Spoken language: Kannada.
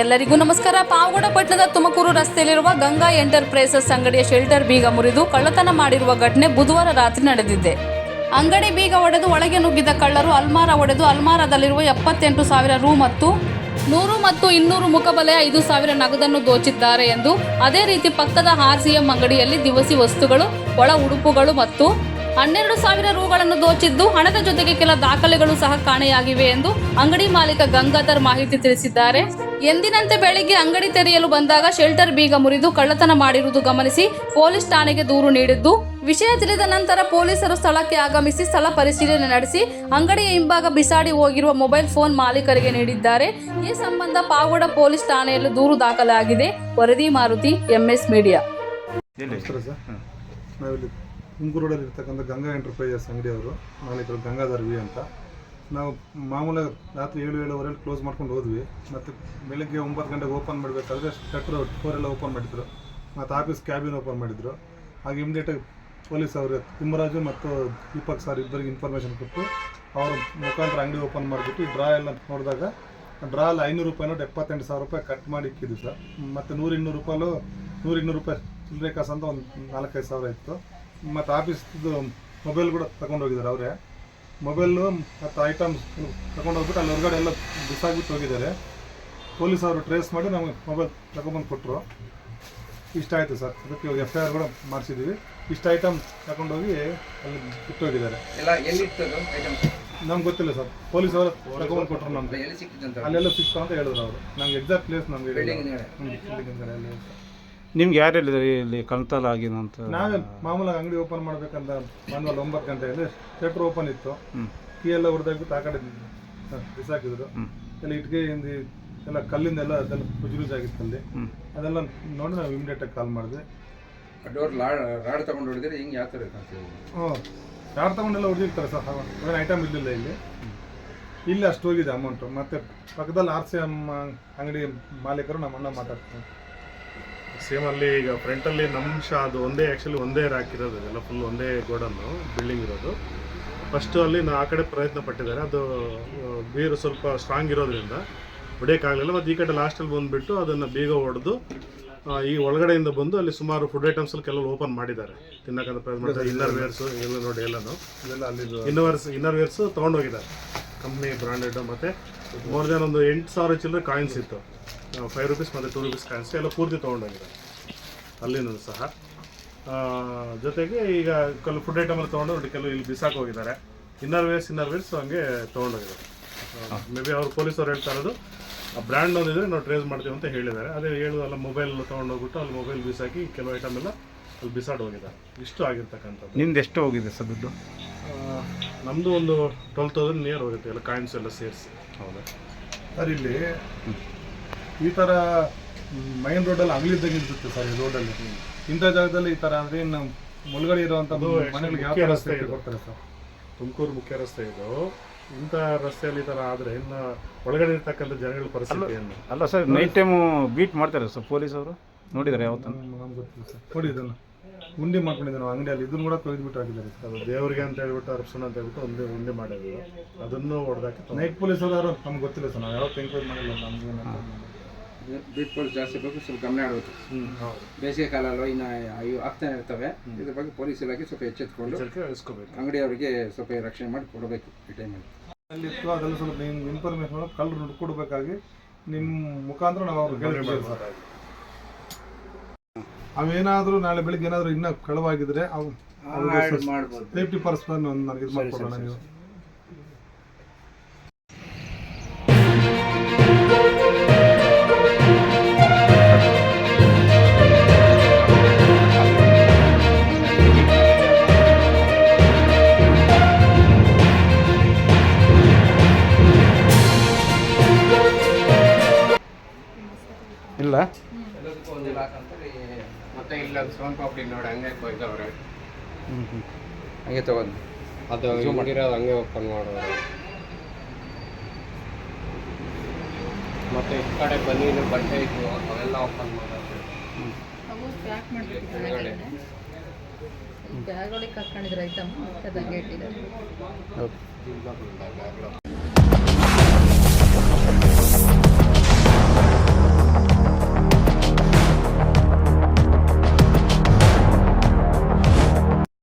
ಎಲ್ಲರಿಗೂ ನಮಸ್ಕಾರ. ಪಾವಗಡ ಪಟ್ಟಣದ ತುಮಕೂರು ರಸ್ತೆಯಲ್ಲಿರುವ ಗಂಗಾ ಎಂಟರ್ಪ್ರೈಸಸ್ ಅಂಗಡಿಯ ಶೆಲ್ಟರ್ ಬೀಗ ಮುರಿದು ಕಳ್ಳತನ ಮಾಡಿರುವ ಘಟನೆ ಬುಧವಾರ ರಾತ್ರಿ ನಡೆದಿದೆ. ಅಂಗಡಿ ಬೀಗ ಒಡೆದು ಒಳಗೆ ನುಗ್ಗಿದ ಕಳ್ಳರು ಅಲ್ಮಾರ ಒಡೆದು ಅಲ್ಮಾರದಲ್ಲಿರುವ ಎಪ್ಪತ್ತೆಂಟು ಸಾವಿರ ರು ಮತ್ತು ನೂರು ಮತ್ತು ಇನ್ನೂರು ಮುಖಬಲೆ ಐದು ಸಾವಿರ ನಗದನ್ನು ದೋಚಿದ್ದಾರೆ ಎಂದು ಅದೇ ರೀತಿ ಪಕ್ಕದ ಆರ್ ಸಿ ಎಂ ಅಂಗಡಿಯಲ್ಲಿ ದಿವಸಿ ವಸ್ತುಗಳು, ಒಳ ಉಡುಪುಗಳು ಮತ್ತು ಹನ್ನೆರಡು ಸಾವಿರ ರೂಗಳನ್ನು ದೋಚಿದ್ದು ಹಣದ ಜೊತೆಗೆ ಕೆಲ ದಾಖಲೆಗಳು ಸಹ ಕಾಣೆಯಾಗಿವೆ ಎಂದು ಅಂಗಡಿ ಮಾಲೀಕ ಗಂಗಾಧರ್ ಮಾಹಿತಿ ತಿಳಿಸಿದ್ದಾರೆ. ಎಂದಿನಂತೆ ಬೆಳಿಗ್ಗೆ ಅಂಗಡಿ ತೆರೆಯಲು ಬಂದಾಗ ಶೆಲ್ಟರ್ ಬೀಗ ಮುರಿದು ಕಳ್ಳತನ ಮಾಡಿರುವುದು ಗಮನಿಸಿ ಪೊಲೀಸ್ ಠಾಣೆಗೆ ದೂರು ನೀಡಿದ್ದು. ವಿಷಯ ತಿಳಿದ ನಂತರ ಪೊಲೀಸರು ಸ್ಥಳಕ್ಕೆ ಆಗಮಿಸಿ ಸ್ಥಳ ಪರಿಶೀಲನೆ ನಡೆಸಿ ಅಂಗಡಿಯ ಹಿಂಭಾಗ ಬಿಸಾಡಿ ಹೋಗಿರುವ ಮೊಬೈಲ್ ಫೋನ್ ಮಾಲೀಕರಿಗೆ ನೀಡಿದ್ದಾರೆ. ಈ ಸಂಬಂಧ ಪಾವಗಡ ಪೊಲೀಸ್ ಠಾಣೆಯಲ್ಲಿ ದೂರು ದಾಖಲಾಗಿದೆ. ವರದಿ ಮಾರುತಿ ಎಂಎಸ್ ಮೀಡಿಯಾ. ತುಮಕೂರು ಇರ್ತಕ್ಕಂಥ ಗಂಗಾ ಎಂಟರ್ಪ್ರೈಸಸ್ ಅಂಗಡಿಯವರು, ಮಾಲೀಕರು ಗಂಗಾಧರ್ ವಿ ಅಂತ. ನಾವು ಮಾಮೂಲಾಗಿ ರಾತ್ರಿ ಏಳು ಏಳುವರೆಯಲ್ಲಿ ಕ್ಲೋಸ್ ಮಾಡ್ಕೊಂಡು ಹೋದ್ವಿ. ಮತ್ತು ಬೆಳಗ್ಗೆ ಒಂಬತ್ತು ಗಂಟೆಗೆ ಓಪನ್ ಮಾಡಬೇಕಾದ್ರೆ ಶಟ್ರು ಡೋರೆಲ್ಲ ಓಪನ್ ಮಾಡಿದ್ರು. ಮತ್ತು ಆಫೀಸ್ ಕ್ಯಾಬಿನ್ ಓಪನ್ ಮಾಡಿದ್ರು. ಹಾಗೆ ಇಮಿಡಿಯೇಟಾಗಿ ಪೊಲೀಸ್ ಅವರು, ತಿಮ್ಮರಾಜು ಮತ್ತು ದೀಪಕ್ ಸರ್ ಇಬ್ಬರಿಗೆ ಇನ್ಫಾರ್ಮೇಷನ್ ಕೊಟ್ಟು ಅವ್ರ ಮುಖಾಂತರ ಅಂಗಡಿ ಓಪನ್ ಮಾಡಿಬಿಟ್ಟು ಡ್ರಾ ಎಲ್ಲ ನೋಡಿದಾಗ ಡ್ರಾ ಅಲ್ಲಿ ಐನೂರು ರೂಪಾಯಿ ನೋಡಿ ಎಪ್ಪತ್ತೆಂಟು ಸಾವಿರ ರೂಪಾಯಿ ಕಟ್ ಮಾಡಿ ಇಕ್ಕಿದ್ವಿ ಸರ್ ಮತ್ತು ನೂರು ಇನ್ನೂರು ರೂಪಾಯಿ ನೂರು ಇನ್ನೂರು ರೂಪಾಯಿ ಚಿಲ್ಲರೆ ಕಾಸು ಅಂತ ಒಂದು ನಾಲ್ಕೈದು ಸಾವಿರ ಇತ್ತು. ಮತ್ತು ಆಫೀಸ್ದು ಮೊಬೈಲ್ ಕೂಡ ತಗೊಂಡೋಗಿದ್ದಾರೆ ಅವರೇ. ಮೊಬೈಲು ಮತ್ತು ಐಟಮ್ಸ್ ತಗೊಂಡು ಹೋಗ್ಬಿಟ್ಟು ಅಲ್ಲಿ ಹೊರಗಡೆ ಎಲ್ಲ ಬಿಸಾಕ್ಬಿಟ್ಟು ಹೋಗಿದ್ದಾರೆ. ಪೊಲೀಸ್ ಅವರು ಟ್ರೇಸ್ ಮಾಡಿ ನಮಗೆ ಮೊಬೈಲ್ ತಗೊಂಬಂದು ಕೊಟ್ಟರು ಇಷ್ಟ ಆಯಿತು ಸರ್. ಅದಕ್ಕೆ ಇವಾಗ ಎಫ್ ಐ ಆರ್ ಕೂಡ ಮಾಡಿಸಿದ್ದೀವಿ ಇಷ್ಟು ಐಟಮ್ ತಗೊಂಡೋಗಿ ಅಲ್ಲಿ ಬಿಟ್ಟು ಹೋಗಿದ್ದಾರೆ. ಎಲ್ಲ ಎಲ್ಲಿತ್ತು ಅದು ಐಟಮ್ ನಮ್ಗೆ ಗೊತ್ತಿಲ್ಲ ಸರ್. ಪೊಲೀಸ್ ಅವರು ತಗೊಂಡು ಕೊಟ್ಟರು ನಮಗೆ. ಎಲ್ಲಿ ಸಿಕ್ಕಿತ್ತು ಅಲ್ಲೆಲ್ಲ ಸಿಕ್ತು ಅಂತ ಹೇಳಿದ್ರು ಅವರು. ನಮ್ಗೆ ಎಕ್ಸಾಕ್ಟ್ ಪ್ಲೇಸ್ ನಮ್ಗೆ ಬಿಲ್ಡಿಂಗ್ ಹಿಂದ್ಗಡೆ. ಬಿಲ್ಡಿಂಗ್ ನಿಮ್ಗೆ ಯಾರು ಹೇಳಿದ್ರು ಇಲ್ಲಿ ಕಣ್ತಲ್ ಆಗಿದೆ ಅಂತ? ನಾವೇ ಮಾಮೂಲಾಗಿ ಅಂಗಡಿ ಓಪನ್ ಮಾಡ್ಬೇಕಂತ ಬಂದ್ವಲ್ಲ ಒಂಬತ್ತು ಗಂಟೆಯಲ್ಲಿ ಶೆಟ್ರ್ ಓಪನ್ ಇತ್ತು. ಕೀ ಎಲ್ಲ ಹೊಡೆದಾಗ್ಬಿಟ್ಟು ಆ ಕಡೆ ಬಿಸಾಕಿದ್ರು. ಎಲ್ಲ ಇಟ್ಕೆಯಿಂದ ಎಲ್ಲ ಕಲ್ಲಿಂದ ಎಲ್ಲ ಅದೆಲ್ಲ ಪುಜುರುಜ್ ಆಗಿತ್ತು ಅಲ್ಲಿ. ಅದೆಲ್ಲ ನೋಡಿ ನಾವು ಇಮಿಡಿಯೇಟಾಗಿ ಕಾಲ್ ಮಾಡಿದೆ ಡೋರ್ ಲಾಡ್ ರಾಡ್ ತಗೊಂಡು ಹೊಡಿದ್ರೆ ಹಿಂಗೆ ಯಾವ ಥರ ಹ್ಞೂ ರಾಡ್ ತಗೊಂಡೆಲ್ಲ ಹೊಡೆದಿರ್ತಾರೆ ಸರ್ ಏನು ಐಟಮ್ ಇರಲಿಲ್ಲ ಇಲ್ಲಿ. ಇಲ್ಲಿ ಅಷ್ಟು ಹೋಗಿದೆ ಅಮೌಂಟು ಮತ್ತು ಪಕ್ಕದಲ್ಲಿ ಆರ್ ಸಿ ಎಂ ಅಂಗಡಿ ಮಾಲೀಕರು ನಮ್ಮ ಅಣ್ಣ ಮಾತಾಡ್ತಾರೆ ಸೇಮ್ ಅಲ್ಲಿ ಈಗ ಫ್ರಂಟಲ್ಲಿ ನಮ್ಮ ಶಾ ಅದು ಒಂದೇ ಆ್ಯಕ್ಚುಲಿ ಒಂದೇ ರ್ಯಾಕ್ ಇರೋದು ಎಲ್ಲ ಫುಲ್ ಒಂದೇ ಗೋಡನ್ನು ಬಿಲ್ಡಿಂಗ್ ಇರೋದು. ಫಸ್ಟು ಅಲ್ಲಿ ನಾ ಆ ಕಡೆ ಪ್ರಯತ್ನ ಪಟ್ಟಿದ್ದಾರೆ. ಅದು ಬೀರು ಸ್ವಲ್ಪ ಸ್ಟ್ರಾಂಗ್ ಇರೋದ್ರಿಂದ ಹೊಡೆಯೋಕ್ಕಾಗಲಿಲ್ಲ ಮತ್ತು ಈ ಕಡೆ ಲಾಸ್ಟಲ್ಲಿ ಬಂದುಬಿಟ್ಟು ಅದನ್ನು ಬೀಗ ಹೊಡೆದು ಈ ಒಳಗಡೆಯಿಂದ ಬಂದು ಅಲ್ಲಿ ಸುಮಾರು ಫುಡ್ ಐಟಮ್ಸಲ್ಲಿ ಕೆಲವು ಓಪನ್ ಮಾಡಿದ್ದಾರೆ. ತಿನ್ನಕ್ಕಂತ ಪ್ರಯತ್ನ ಮಾಡ್ತಾರೆ. ಇನ್ನರ್ ವೇರ್ಸು ಎಲ್ಲ ನೋಡಿ ಎಲ್ಲನೂ. ಇದೆಲ್ಲ ವೇರ್ಸ್ ಇನ್ನರ್ಸ್ ಇನ್ನರ್ ವೇರ್ಸು ತೊಗೊಂಡೋಗಿದ್ದಾರೆ. ಕಂಪ್ನಿ ಬ್ರಾಂಡೆಡ್ ಮತ್ತು ಮೋರ್ ದೆನ್ ಒಂದು ಎಂಟು ಸಾವಿರ ಚಿಲ್ಲರೆ ಕಾಯಿನ್ಸ್ ಇತ್ತು. ಫೈವ್ ರುಪೀಸ್ ಮತ್ತು ಟೂ ರುಪೀಸ್ ಕಾಯಿನ್ಸ್ ಎಲ್ಲ ಪೂರ್ತಿ ತೊಗೊಂಡೋಗಿದೆ ಅಲ್ಲಿನೂ ಸಹ. ಜೊತೆಗೆ ಈಗ ಕೆಲವು ಫುಡ್ ಐಟಮಲ್ಲಿ ತೊಗೊಂಡು ಕೆಲವು ಇಲ್ಲಿ ಬಿಸಾಕ್ ಹೋಗಿದ್ದಾರೆ. ಇನ್ನರ್ ವೇರ್ಸ್ ಇನ್ನರ್ ವೇರ್ಸ್ ಹಂಗೆ ತೊಗೊಂಡೋಗಿದ್ದಾರೆ. ಮೇ ಬಿ ಅವ್ರು ಪೊಲೀಸವ್ರು ಹೇಳ್ತಾ ಇರೋದು ಆ ಬ್ರ್ಯಾಂಡ್ ಒಂದಿದ್ರೆ ನಾವು ಟ್ರೇಸ್ ಮಾಡ್ತೀವಿ ಅಂತ ಹೇಳಿದ್ದಾರೆ. ಅದೇ ಹೇಳೋದಲ್ಲ ಮೊಬೈಲ್ ತೊಗೊಂಡೋಗ್ಬಿಟ್ಟು ಅಲ್ಲಿ ಮೊಬೈಲ್ ಬಿಸಾಕಿ ಕೆಲವು ಐಟಮ್ ಎಲ್ಲ ಅಲ್ಲಿ ಬಿಸಾಡ್ ಹೋಗಿದ್ದಾರೆ. ಇಷ್ಟು ಆಗಿರ್ತಕ್ಕಂಥದ್ದು. ನಿಮ್ದು ಎಷ್ಟು ಹೋಗಿದೆ ಸರ್ ದುಡ್ಡು? ಆ, ನಮ್ದು ಒಂದು ಟ್ವೆಲ್ ತೌಸಂಡ್ ನಿಯರ್ ಹೋಗುತ್ತೆ ಎಲ್ಲ ಕಾಯಿನ್ಸ್ ಎಲ್ಲ ಸೇರಿಸಿ. ಹೌದಾ? ಸರ್ ಇಲ್ಲಿ ಈ ಥರ ಮೈನ್ ರೋಡಲ್ಲಿ ಅಂಗಡಿದ್ದಂಗೆ ಇರುತ್ತೆ ಸರ್ ಈ ರೋಡಲ್ಲಿ ಇಂಥ ಜಾಗದಲ್ಲಿ ಈ ಥರ ಅಂದರೆ ಇನ್ನು ಮುಳುಗಡೆ ಇರುವಂಥ ಅದು ಮನೆಗಳಿಗೆ ಯಾವ ರಸ್ತೆ ಕೊಡ್ತಾರೆ ಸರ್? ತುಮಕೂರು ಮುಖ್ಯ ರಸ್ತೆ ಇದು. ಇಂಥ ರಸ್ತೆಯಲ್ಲಿ ಈ ಥರ ಆದರೆ ಇನ್ನು ಒಳಗಡೆ ಇರ್ತಕ್ಕಂಥ ಜನಗಳ ಪರಿಸ್ಥಿತಿ ಏನು? ಅಲ್ಲ ಸರ್ ನೈಟ್ ಟೈಮು ಬೀಟ್ ಮಾಡ್ತಾರೆ ಸರ್ ಪೊಲೀಸವರು? ನೋಡಿದ್ದಾರೆ ಯಾವತ್ತೂ ನಮ್ಗೆ ಗೊತ್ತಿಲ್ಲ ಸರ್. ಕೊಡಿ ಇದನ್ನು. ಉಂಡಿ ಮಾಡ್ಕೊಂಡಿದ್ದೆ ನಾವು ಅಂಗಡಿಯಲ್ಲಿ. ಇದನ್ನು ಕೂಡ ಕೊಯ್ದುಬಿಟ್ಟು ಹಾಕಿದ್ದಾರೆ ಸರ್. ಅದು ದೇವರಿಗೆ ಅಂತ ಹೇಳ್ಬಿಟ್ಟು ಅರ್ಶನ ಅಂತ ಹೇಳ್ಬಿಟ್ಟು ಒಂದೇ ಉಂಡೆ ಮಾಡಿದ್ರು ಅದನ್ನು ಹೊಡೆದಾಕಿ ನೈಟ್ ಪೊಲೀಸ್ ಅವರು ನಮ್ಗೆ ಗೊತ್ತಿಲ್ಲ ಸರ್. ನಾವು ಯಾವತ್ತು ಎಂಕ್ವೈರಿ ಮಾಡಿಲ್ಲ ನಮಗೆ ಬೀಟ್ ಪೊಲೀಸ್ ಜಾಸ್ತಿ ಬೇಕು ಸ್ವಲ್ಪ ಗಮನ ಆಡಬೇಕು ಬೇಸಿಗೆ ಹೌದು. ಬೇಸಿಗೆ ಕಾಲಲ್ಲೂ ಇನ್ನು ಅಯ್ಯೋ ಆಗ್ತಾನೆ ಇರ್ತವೆ. ಇದ್ರ ಬಗ್ಗೆ ಪೊಲೀಸ್ ಇಲಾಖೆ ಸ್ವಲ್ಪ ಎಚ್ಚೆತ್ಕೊಂಡು ಅಂಗಡಿ ವಹಿಸ್ಕೋಬೇಕು. ಅಂಗಡಿಯವರಿಗೆ ಸ್ವಲ್ಪ ರಕ್ಷಣೆ ಮಾಡಿ ಕೊಡಬೇಕು ಈ ಟೈಮಲ್ಲಿ ಅಲ್ಲಿತ್ತು ಅದರಲ್ಲಿ ಸ್ವಲ್ಪ ನಿಮ್ಮ ಇನ್ಫಾರ್ಮೇಷನ್ ಕಲ್ಲು ಹುಡ್ಕೊಡ್ಬೇಕಾಗಿ ನಿಮ್ಮ ಮುಖಾಂತರ ನಾವು ಅವ್ರಿಗೆ ಸರ್. ಅವೇನಾದರೂ ನಾಳೆ ಬೆಳಿಗ್ಗೆ ಏನಾದರೂ ಇನ್ನೂ ಕಳವಾಗಿದ್ರೆ ಅವು ಮಾಡ್ಬೋದು. ಸೇಫ್ಟಿ ಪರ್ಸನ್ ಒಂದು ನನಗೆ ಇದು ಮಾಡ್ಕೊಡೋಣ ನೀವು. ಇಲ್ಲ? ಮತ್ತೆ ಇಲ್ಲ ಸೋನ್ ಪಾಪಡಿ ನೋಡಿ ಹಂಗೆ ಕೊಯ್ದವ್ರೆ. ಹ್ಞೂ ಹ್ಞೂ ಹಂಗೆ ತಗೊಂಡು. ಅದು ಮಾಡಿರೋದು ಹಂಗೆ ಓಪನ್ ಮಾಡೋರು. ಮತ್ತೆ ಈ ಕಡೆ ಬನೀನು ಬಟ್ಟೆ ಇತ್ತು ಅವೆಲ್ಲ ಓಪನ್ ಮಾಡೋದು. ಪ್ಯಾಕ್ ಕೆಳಗಡೆ ಬ್ಯಾಗ್ ಒಳಗೆ ಕರ್ಕೊಂಡಿದ್ರೆ ಐಟಮ್ ಅದಂಗೆ ಇಟ್ಟಿದ್ದಾರೆ.